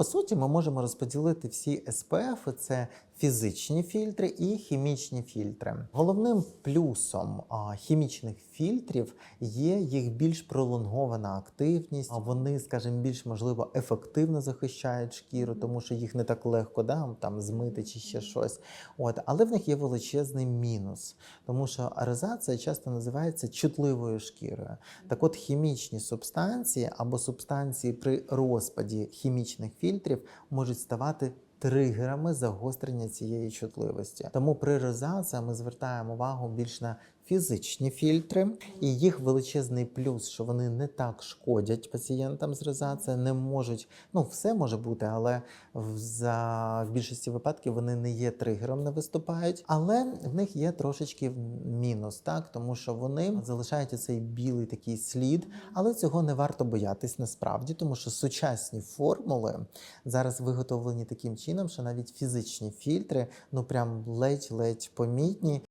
По суті, ми можемо розподілити всі СПФ, це фізичні фільтри і хімічні фільтри. Головним плюсом хімічних фільтрів є їх більш пролонгована активність. Вони, скажімо, більш можливо ефективно захищають шкіру, тому що їх не так легко да, там змити чи ще щось. От, але в них є величезний мінус, тому що розація часто називається чутливою шкірою. Так от хімічні субстанції або субстанції при розпаді хімічних фільтрів можуть ставати тригерами загострення цієї чутливості. Тому при розації ми звертаємо увагу більш на фізичні фільтри, і їх величезний плюс, що вони не так шкодять пацієнтам з розацією, не можуть, ну все може бути, але в, за, в більшості випадків вони не є тригером, не виступають. Але в них є трошечки мінус, так тому що вони залишають цей білий такий слід, але цього не варто боятись насправді, тому що сучасні формули зараз виготовлені таким чином, що навіть фізичні фільтри ну прям ледь-ледь помітні.